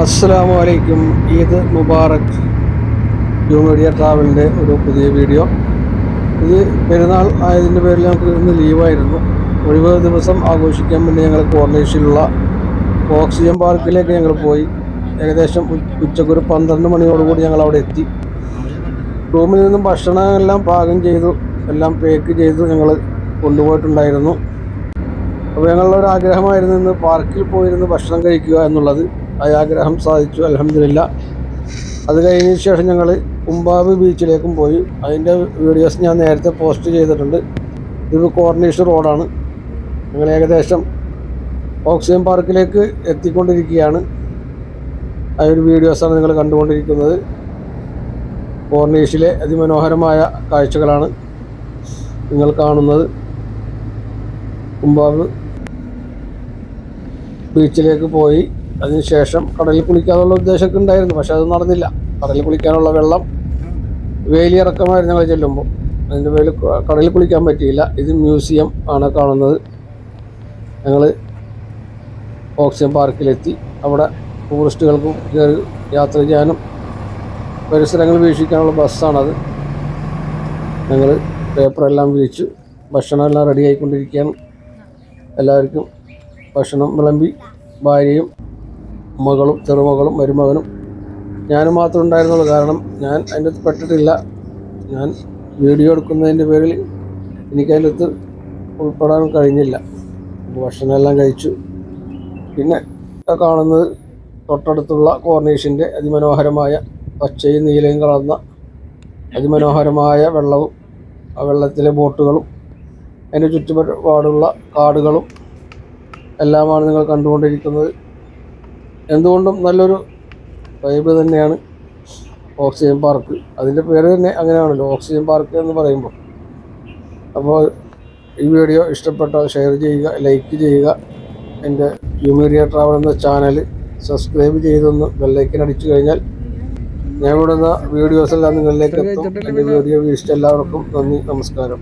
അസ്സലാമു അലൈക്കും. ഈദ് മുബാറക്. യു മീഡിയ ട്രാവലിന്റെ ഒരു പുതിയ വീഡിയോ. ഇത് പെരുന്നാൾ ആയതിന്റെ പേരിൽ നമുക്ക് ഇന്ന് ലീവായിരുന്നു. ഒഴിവ് ദിവസം ആഘോഷിക്കാൻ വേണ്ടി ഞങ്ങൾ കോർണേഷ്യയിലുള്ള ഓക്സിജൻ പാർക്കിലേക്ക് ഞങ്ങൾ പോയി. ഏകദേശം ഉച്ചക്കൊരു പന്ത്രണ്ട് മണിയോടുകൂടി ഞങ്ങൾ അവിടെ എത്തി. റൂമിൽ നിന്നും ഭക്ഷണമെല്ലാം പാകം ചെയ്തു എല്ലാം പേക്ക് ചെയ്ത് ഞങ്ങൾ കൊണ്ടുപോയിട്ടുണ്ടായിരുന്നു. അപ്പോൾ ഞങ്ങളുടെ ഒരു ആഗ്രഹമായിരുന്നു ഇന്ന് പാർക്കിൽ പോയിരുന്ന് ഭക്ഷണം കഴിക്കുക എന്നുള്ളത്. ആഗ്രഹം സാധിച്ചു. അലഹമില്ല അത് കഴിഞ്ഞ ശേഷം ഞങ്ങൾ കുമ്പാവ് ബീച്ചിലേക്കും പോയി. അതിന്റെ വീഡിയോസ് ഞാൻ നേരത്തെ പോസ്റ്റ് ചെയ്തിട്ടുണ്ട്. ഇത് കോർണീഷ് റോഡാണ്. ഞങ്ങൾ ഏകദേശം ഓക്സിജൻ പാർക്കിലേക്ക് എത്തിക്കൊണ്ടിരിക്കുകയാണ്. ആ ഒരു വീഡിയോസാണ് നിങ്ങൾ കണ്ടുകൊണ്ടിരിക്കുന്നത്. കോർണീഷിലെ അതിമനോഹരമായ കാഴ്ചകളാണ് നിങ്ങൾ കാണുന്നത്. കുമ്പാവ് ബീച്ചിലേക്ക് പോയി. അതിനുശേഷം കടലിൽ കുളിക്കാനുള്ള ഉദ്ദേശമൊക്കെ ഉണ്ടായിരുന്നു പക്ഷെ അത് നടന്നില്ല. കടലിൽ കുളിക്കാനുള്ള വെള്ളം വേലിയിറക്കമായിരുന്നു ഞങ്ങൾ ചെല്ലുമ്പോൾ. അതിന്റെ പേരിൽ കടലിൽ കുളിക്കാൻ പറ്റിയില്ല. ഇത് മ്യൂസിയം ആണ് കാണുന്നത്. ഞങ്ങൾ ഓക്സിജൻ പാർക്കിലെത്തി. അവിടെ ടൂറിസ്റ്റുകൾക്കും കയറി യാത്ര ചെയ്യാനും പരിസരങ്ങൾ വീക്ഷിക്കാനുള്ള ബസ്സാണത്. ഞങ്ങൾ പേപ്പറെല്ലാം വിരിച്ചു. ഭക്ഷണമെല്ലാം റെഡി ആയിക്കൊണ്ടിരിക്കുകയാണ്. എല്ലാവർക്കും ഭക്ഷണം വിളമ്പി ഭാര്യയും മകളും ചെറുമകളും മരുമകനും ഞാനും മാത്രം ഉണ്ടായിരുന്നുള്ളൂ. കാരണം ഞാൻ അതിന്റെ അകത്ത് പെട്ടിട്ടില്ല. ഞാൻ വീഡിയോ എടുക്കുന്നതിന്റെ പേരിൽ എനിക്ക് അതിന്റെ അകത്ത് ഉൾപ്പെടാൻ കഴിഞ്ഞില്ല. ഭക്ഷണമെല്ലാം കഴിച്ചു. പിന്നെ കാണുന്നത് തൊട്ടടുത്തുള്ള കോർണീഷിന്റെ അതിമനോഹരമായ പച്ചയും നീലയും കളർന്ന അതിമനോഹരമായ വെള്ളവും ആ വെള്ളത്തിലെ ബോട്ടുകളും അതിന്റെ ചുറ്റുപാടുള്ള കാടുകളും എല്ലാമാണ് നിങ്ങൾ കണ്ടുകൊണ്ടിരിക്കുന്നത്. എന്തുകൊണ്ടും നല്ലൊരു വൈബ് തന്നെയാണ് ഓക്സിജൻ പാർക്ക് അതിന്റെ പേര് തന്നെ അങ്ങനെയാണല്ലോ ഓക്സിജൻ പാർക്ക് എന്ന് പറയുമ്പോൾ. അപ്പോൾ ഈ വീഡിയോ ഇഷ്ടപ്പെട്ടാൽ ഷെയർ ചെയ്യുക ലൈക്ക് ചെയ്യുക. എന്റെ യുമീഡിയ ട്രാവൽ എന്ന ചാനൽ സബ്സ്ക്രൈബ് ചെയ്തൊന്ന് ബെല്ലൈക്കൻ അടിച്ചു കഴിഞ്ഞാൽ ഞാൻ വിടുന്ന വീഡിയോസ് എല്ലാം നിങ്ങളിലേക്ക് എത്തും. എന്റെ വീഡിയോ വീക്ഷിച്ച എല്ലാവർക്കും നന്ദി നമസ്കാരം.